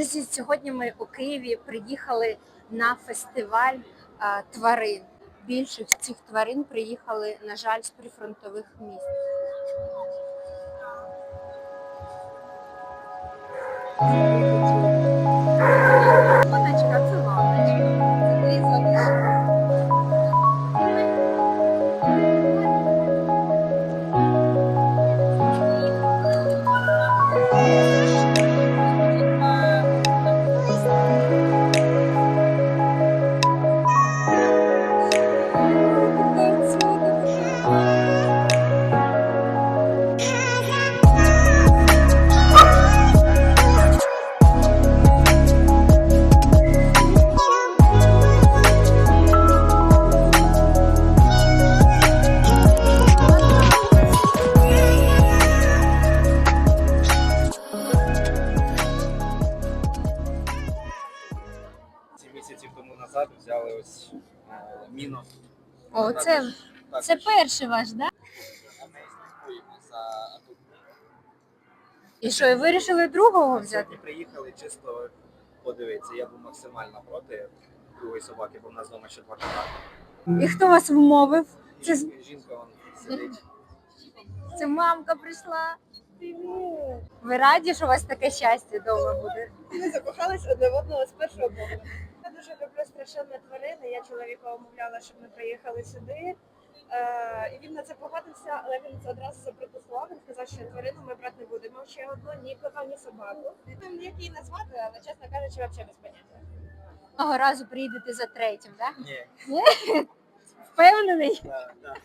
Друзі, сьогодні ми у Києві приїхали на фестиваль а, тварин. Більшість цих тварин приїхали, на жаль, з прифронтових міст. Ланочка, назад взяли ось е, міну. О, це, Так, це перший ваш, да? ми слідкуємо за атакою. І що, і вирішили другого взяти? Сьогодні приїхали чисто подивитися. Я був максимально проти другої собаки, бо в нас вдома ще два кота. І хто вас вмовив? Це, з- Жінка, жінка вон сидить. це мамка прийшла. Ви раді, що у вас таке щастя вдома буде? Ми закохались одне в одного з першого погляду. Дуже люблю страшенні тварини. Я чоловіка умовляла, щоб ми приїхали сюди. Е, і він на це погодився, але він це одразу запротестував. Він сказав, що тварину ми брати не будемо ще одну, ні кота, ні собаку. Не знаю, як її назвати, але чесно кажучи, взагалі без поняття. Одного разу приїдете за третім, так? Ні, Впевнений? так, так.